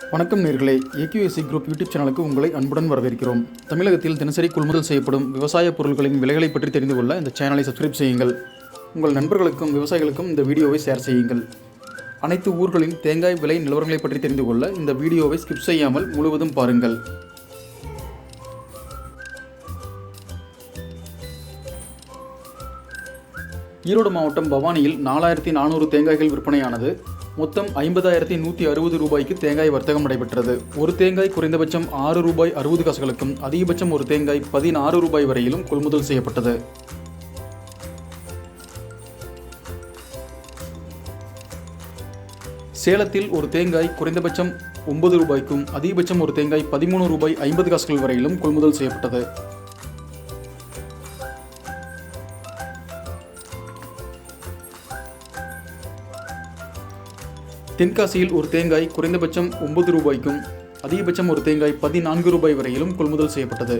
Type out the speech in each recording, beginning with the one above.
வணக்கம் நேர்களே. AQSC group YouTube சேனலுக்கு உங்களை அன்புடன் வரவேற்கிறோம். தமிழகத்தில் தினசரி கொள்முதல் செய்யப்படும் விவசாய பொருட்களின் விலைகளை பற்றி தெரிந்து கொள்ள இந்த சேனலை சப்ஸ்கிரைப் செய்யுங்கள். உங்கள் நண்பர்களுக்கும் விவசாயிகளுக்கும் இந்த வீடியோவை ஷேர் செய்யுங்கள். அனைத்து ஊர்களின் தேங்காய் விலை நிலவரங்களை பற்றி தெரிந்து கொள்ள இந்த வீடியோவை ஸ்கிப் செய்யாமல் முழுவதும் பாருங்கள். ஈரோடு மாவட்டம் பவானியில் நாலாயிரத்தி நானூறு தேங்காய்கள் விற்பனையானது. மொத்தம் ஐம்பதாயிரத்தி நூற்றி அறுபது ரூபாய்க்கு தேங்காய் வர்த்தகம் நடைபெற்றது. ஒரு தேங்காய் குறைந்தபட்சம் ஆறு ரூபாய் அறுபது காசுகளுக்கும் அதிகபட்சம் ஒரு தேங்காய் பதினாறு ரூபாய் வரையிலும் கொள்முதல் செய்யப்பட்டது. சேலத்தில் ஒரு தேங்காய் குறைந்தபட்சம் ஒன்பது ரூபாய்க்கும் அதிகபட்சம் ஒரு தேங்காய் பதிமூணு ரூபாய் ஐம்பது காசுகள் வரையிலும் கொள்முதல் செய்யப்பட்டது. தென்காசியில் ஒரு தேங்காய் குறைந்தபட்சம் ஒன்பது ரூபாய்க்கும் அதிகபட்சம் ஒரு தேங்காய் பதினான்கு ரூபாய் வரையிலும் கொள்முதல் செய்யப்பட்டது.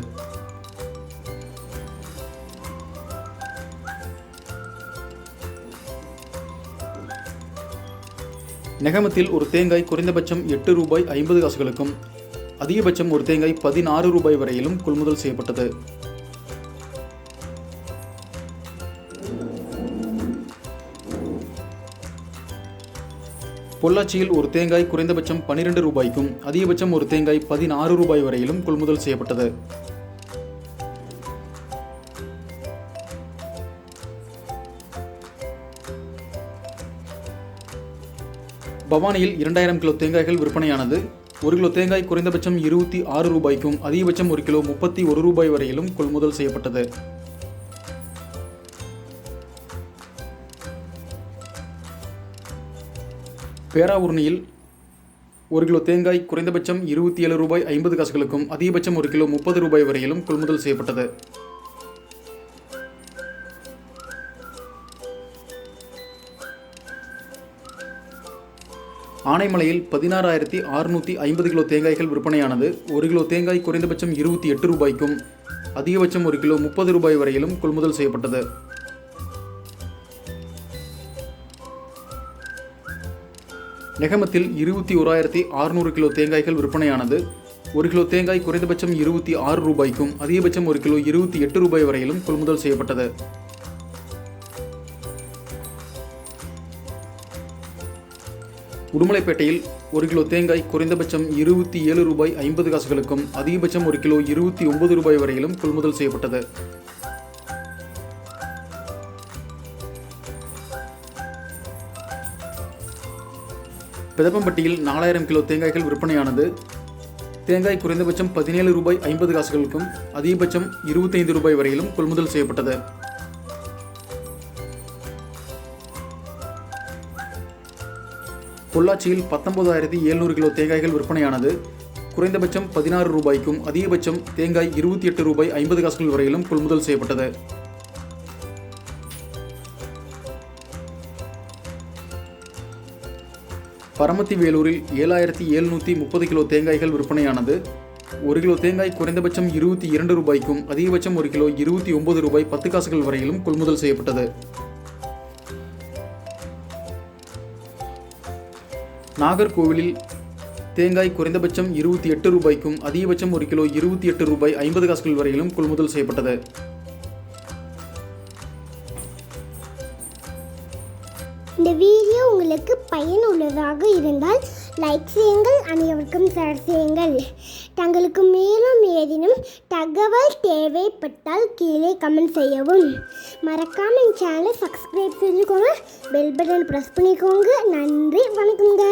நெகமத்தில் ஒரு தேங்காய் குறைந்தபட்சம் எட்டு ரூபாய் ஐம்பது காசுகளுக்கும் அதிகபட்சம் ஒரு தேங்காய் பதினாறு ரூபாய் வரையிலும் கொள்முதல் செய்யப்பட்டது. பொள்ளாச்சியில் ஒரு தேங்காய் குறைந்தபட்சம் பனிரெண்டு ரூபாய்க்கும் அதிகபட்சம் ஒரு தேங்காய் பதினாறு ரூபாய் வரையிலும் கொள்முதல் செய்யப்பட்டது. பவானியில் இரண்டாயிரம் கிலோ தேங்காய்கள் விற்பனையானது. ஒரு கிலோ தேங்காய் குறைந்தபட்சம் இருபத்தி ஆறு ரூபாய்க்கும் அதிகபட்சம் ஒரு கிலோ முப்பத்தி ஒரு ரூபாய் வரையிலும் கொள்முதல் செய்யப்பட்டது. பேராவூர்ணியில் ஒரு கிலோ தேங்காய் குறைந்தபட்சம் இருபத்தி ஏழு ரூபாய் ஐம்பது காசுகளுக்கும் அதிகபட்சம் ஒரு கிலோ முப்பது ரூபாய் வரையிலும் கொள்முதல் செய்யப்பட்டது. ஆனைமலையில் பதினாறாயிரத்தி அறுநூற்றி ஐம்பது கிலோ தேங்காய்கள் விற்பனையானது ஒரு கிலோ தேங்காய் குறைந்தபட்சம் இருபத்தி எட்டு ரூபாய்க்கும் அதிகபட்சம் ஒரு கிலோ முப்பது ரூபாய் வரையிலும் கொள்முதல் செய்யப்பட்டது. நெகமத்தில் இருபத்தி ஓராயிரத்தி அறுநூறு கிலோ தேங்காய்கள் விற்பனையானது ஒரு கிலோ தேங்காய் குறைந்தபட்சம் இருபத்தி ஆறு ரூபாய்க்கும் அதிகபட்சம் ஒரு கிலோ இருபத்தி எட்டு ரூபாய் வரையிலும் கொள்முதல் செய்யப்பட்டது உடுமலைப்பேட்டையில் ஒரு கிலோ தேங்காய் குறைந்தபட்சம் இருபத்தி ஏழு ரூபாய் ஐம்பது காசுகளுக்கும் அதிகபட்சம் ஒரு கிலோ இருபத்தி ஒன்பது ரூபாய் வரையிலும் கொள்முதல் செய்யப்பட்டது பிதப்பம்பட்டியில் நாலாயிரம் கிலோ தேங்காய்கள் விற்பனையானது. தேங்காய் குறைந்தபட்சம் பதினேழு ரூபாய் ஐம்பது காசுகளுக்கும் அதிகபட்சம் இருபத்தைந்து ரூபாய் வரையிலும் கொள்முதல் செய்யப்பட்டது. பொள்ளாச்சியில் பத்தொன்பதாயிரத்தி எழுநூறு கிலோ தேங்காய்கள் விற்பனையானது. குறைந்தபட்சம் பதினாறு ரூபாய்க்கும் அதிகபட்சம் தேங்காய் இருபத்தி எட்டு ரூபாய் ஐம்பது காசுகள் வரையிலும் கொள்முதல் செய்யப்பட்டது. பரமத்தி வேலூரில் ஏழாயிரத்தி எழுநூற்றி முப்பது கிலோ தேங்காய்கள் விற்பனையானது. ஒரு கிலோ தேங்காய் குறைந்தபட்சம் இருபத்தி இரண்டு ரூபாய்க்கும் அதிகபட்சம் ஒரு கிலோ இருபத்தி ஒன்பது ரூபாய் பத்து காசுகள் வரையிலும் கொள்முதல் செய்யப்பட்டது. நாகர்கோவிலில் தேங்காய் குறைந்தபட்சம் இருபத்தி எட்டு ரூபாய்க்கும் அதிகபட்சம் ஒரு கிலோ இருபத்தி எட்டு ரூபாய் ஐம்பது காசுகள் வரையிலும் கொள்முதல் செய்யப்பட்டது. இந்த வீடியோ உங்களுக்கு பயனுள்ளதாக இருந்தால் லைக் செய்யுங்கள் அனைவருக்கும் ஷேர் செய்யுங்கள். தங்களுக்கு மேலும் ஏதேனும் தகவல் தேவைப்பட்டால் கீழே கமெண்ட் செய்யவும். மறக்காமல் என் சேனலை சப்ஸ்கிரைப் செஞ்சுக்கோங்க பெல் பட்டன் ப்ரெஸ் பண்ணிக்கோங்க. நன்றி வணக்கங்க